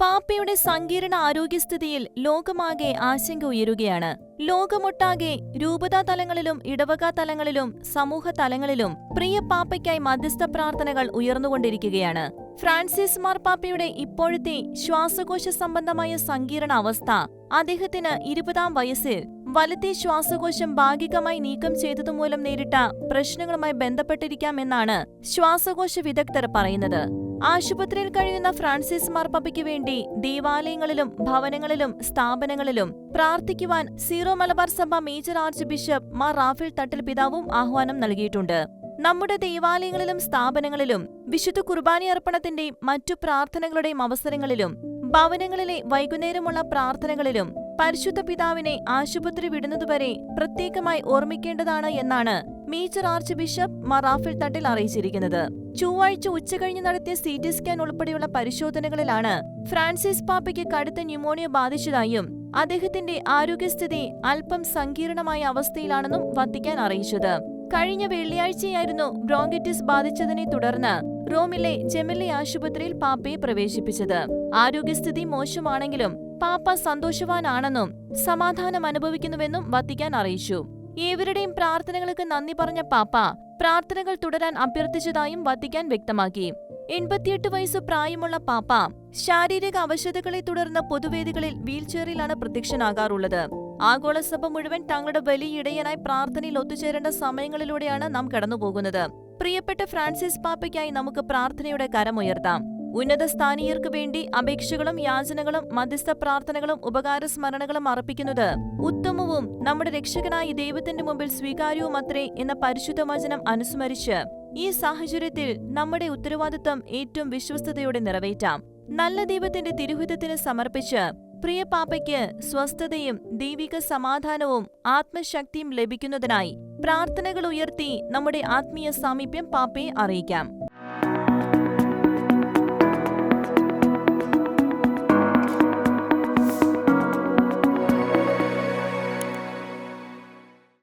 പാപ്പയുടെ സങ്കീർണ ആരോഗ്യസ്ഥിതിയിൽ ലോകമാകെ ആശങ്ക ഉയരുകയാണ്. ലോകമൊട്ടാകെ രൂപതാ തലങ്ങളിലും ഇടവക തലങ്ങളിലും സമൂഹ തലങ്ങളിലും പ്രിയ പാപ്പയ്ക്കായി മധ്യസ്ഥ പ്രാർത്ഥനകൾ ഉയർന്നുകൊണ്ടിരിക്കുകയാണ്. ഫ്രാൻസിസ് മാർപ്പാപ്പയുടെ ഇപ്പോഴത്തെ ശ്വാസകോശ സംബന്ധമായ സങ്കീർണ അവസ്ഥ അദ്ദേഹത്തിന് ഇരുപതാം വയസ്സിൽ വലത്തെ ശ്വാസകോശം ഭാഗികമായി നീക്കം ചെയ്തതുമൂലം നേരിട്ട പ്രശ്നങ്ങളുമായി ബന്ധപ്പെട്ടിരിക്കാമെന്നാണ് ശ്വാസകോശ വിദഗ്ധർ പറയുന്നത്. ആശുപത്രിയിൽ കഴിയുന്ന ഫ്രാൻസിസ് മാർപ്പാപ്പയ്ക്ക് വേണ്ടി ദേവാലയങ്ങളിലും ഭവനങ്ങളിലും സ്ഥാപനങ്ങളിലും പ്രാർത്ഥിക്കുവാൻ സീറോ മലബാർ സഭ major archbishop Mar Raphael Thattil പിതാവും ആഹ്വാനം നൽകിയിട്ടുണ്ട്. നമ്മുടെ ദേവാലയങ്ങളിലും സ്ഥാപനങ്ങളിലും വിശുദ്ധ കുർബാനയർപ്പണത്തിന്റെയും മറ്റു പ്രാർത്ഥനകളുടെയും അവസരങ്ങളിലും ഭവനങ്ങളിലെ വൈകുന്നേരമുള്ള പ്രാർത്ഥനകളിലും പരിശുദ്ധ പിതാവിനെ ആശുപത്രി വിടുന്നതുവരെ പ്രത്യേകമായി ഓർമ്മിക്കേണ്ടതാണ് എന്നാണ് മേജർ ആർച്ച് ബിഷപ്പ് മറാഫിൽ റാഫേൽ തട്ടിൽ അറിയിച്ചിരിക്കുന്നത്. ചൊവ്വാഴ്ച ഉച്ചകഴിഞ്ഞ് നടത്തിയ സി ടി സ്കാൻ ഉൾപ്പെടെയുള്ള പരിശോധനകളിലാണ് ഫ്രാൻസിസ് പാപ്പയ്ക്ക് കടുത്ത ന്യൂമോണിയ ബാധിച്ചതായും അദ്ദേഹത്തിന്റെ ആരോഗ്യസ്ഥിതി അല്പം സങ്കീർണമായ അവസ്ഥയിലാണെന്നും വത്തിക്കാൻ അറിയിച്ചത്. കഴിഞ്ഞ വെള്ളിയാഴ്ചയായിരുന്നു ബ്രോങ്കിറ്റിസ് ബാധിച്ചതിനെ തുടർന്ന് റോമിലെ ജെമിലി ആശുപത്രിയിൽ പാപ്പയെ പ്രവേശിപ്പിച്ചത്. ആരോഗ്യസ്ഥിതി മോശമാണെങ്കിലും പാപ്പ സന്തോഷവാനാണെന്നും സമാധാനം അനുഭവിക്കുന്നുവെന്നും വത്തിക്കാൻ അറിയിച്ചു. ഏവരുടെയും പ്രാർത്ഥനകൾക്ക് നന്ദി പറഞ്ഞ പാപ്പ പ്രാർത്ഥനകൾ തുടരാൻ അഭ്യർത്ഥിച്ചതായും വത്തിക്കാൻ വ്യക്തമാക്കി. എൺപത്തിയെട്ട് വയസ്സ് പ്രായമുള്ള പാപ്പ ശാരീരിക അവശതകളെ തുടർന്ന് പൊതുവേദികളിൽ വീൽചെയറിലാണ് പ്രത്യക്ഷനാകാറുള്ളത്. ആഗോളസഭ മുഴുവൻ തങ്ങളുടെ വലിയ ഇടയനായി പ്രാർത്ഥനയിൽ ഒത്തുചേരേണ്ട സമയങ്ങളിലൂടെയാണ് നാം കടന്നുപോകുന്നത്. പ്രിയപ്പെട്ട ഫ്രാൻസിസ് പാപ്പയ്ക്കായി നമുക്ക് പ്രാർത്ഥനയുടെ കരമുയർത്താം. ഉന്നത സ്ഥാനീയർക്ക് വേണ്ടി അപേക്ഷകളും യാചനകളും മധ്യസ്ഥ പ്രാർത്ഥനകളും ഉപകാര സ്മരണകളും അർപ്പിക്കുന്നത് ഉത്തമവും നമ്മുടെ രക്ഷകനായ ദൈവത്തിന്റെ മുമ്പിൽ സ്വീകാര്യവുമത്രേ എന്ന പരിശുദ്ധ വചനം അനുസ്മരിച്ച് ഈ സാഹചര്യത്തിൽ നമ്മുടെ ഉത്തരവാദിത്തം ഏറ്റവും വിശ്വസ്തയോടെ നിറവേറ്റാം. നല്ല ദൈവത്തിന്റെ തിരുഹിതത്തിന് സമർപ്പിച്ച് പ്രിയ പാപ്പയ്ക്ക് സ്വസ്ഥതയും ദൈവിക സമാധാനവും ആത്മശക്തിയും ലഭിക്കുന്നതിനായി പ്രാർത്ഥനകൾ ഉയർത്തി നമ്മുടെ ആത്മീയ സാമീപ്യം പാപ്പയെ അറിയിക്കാം.